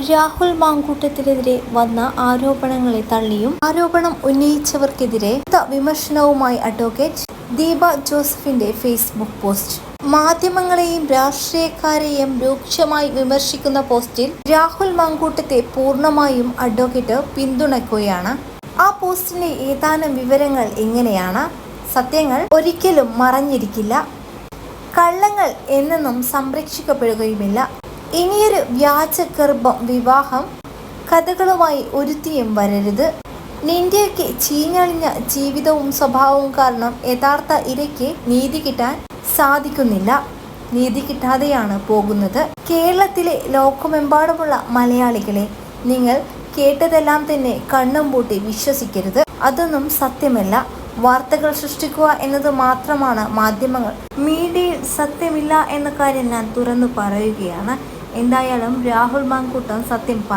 രാഹുൽ മാങ്കൂട്ടത്തിനെതിരെ വന്ന ആരോപണങ്ങളെ തള്ളിയും ആരോപണം ഉന്നയിച്ചവർക്കെതിരെ വിമർശനവുമായി അഡ്വക്കേറ്റ് ദീപ ജോസഫിന്റെ ഫേസ്ബുക്ക് പോസ്റ്റ്. മാധ്യമങ്ങളെയും രാഷ്ട്രീയക്കാരെയും രൂക്ഷമായി വിമർശിക്കുന്ന പോസ്റ്റിൽ രാഹുൽ മാങ്കൂട്ടത്തെ പൂർണമായും അഡ്വക്കേറ്റ് പിന്തുണയ്ക്കുകയാണ്. ആ പോസ്റ്റിന്റെ ഏതാനും വിവരങ്ങൾ എങ്ങനെയാണ്? സത്യങ്ങൾ ഒരിക്കലും മറഞ്ഞിരിക്കില്ല. കള്ളങ്ങൾ എന്നെന്നും സംരക്ഷിക്കപ്പെടുകയുമില്ല. ഇനിയൊരു വ്യാജ ഗർഭം വിവാഹം കഥകളുമായി ഒരുത്തിയും വരരുത്. നിന്റെയൊക്കെ ചീഞ്ഞളിഞ്ഞ ജീവിതവും സ്വഭാവവും കാരണം യഥാർത്ഥ ഇരയ്ക്ക് നീതി കിട്ടാൻ സാധിക്കുന്നില്ല. നീതി കിട്ടാതെയാണ് പോകുന്നത്. കേരളത്തിലെ ലോകമെമ്പാടുമുള്ള മലയാളികളെ നിങ്ങൾ കേട്ടതെല്ലാം തന്നെ കണ്ണും പൂട്ടി വിശ്വസിക്കരുത്. അതൊന്നും സത്യമല്ല. വാർത്തകൾ സൃഷ്ടിക്കുക എന്നത് മാത്രമാണ് മാധ്യമങ്ങൾ. മീഡിയയിൽ സത്യമില്ല എന്ന കാര്യം ഞാൻ തുറന്നു പറയുകയാണ്. എന്തായാലും രാഹുൽ മാങ്കൂട്ടം സത്യം പറ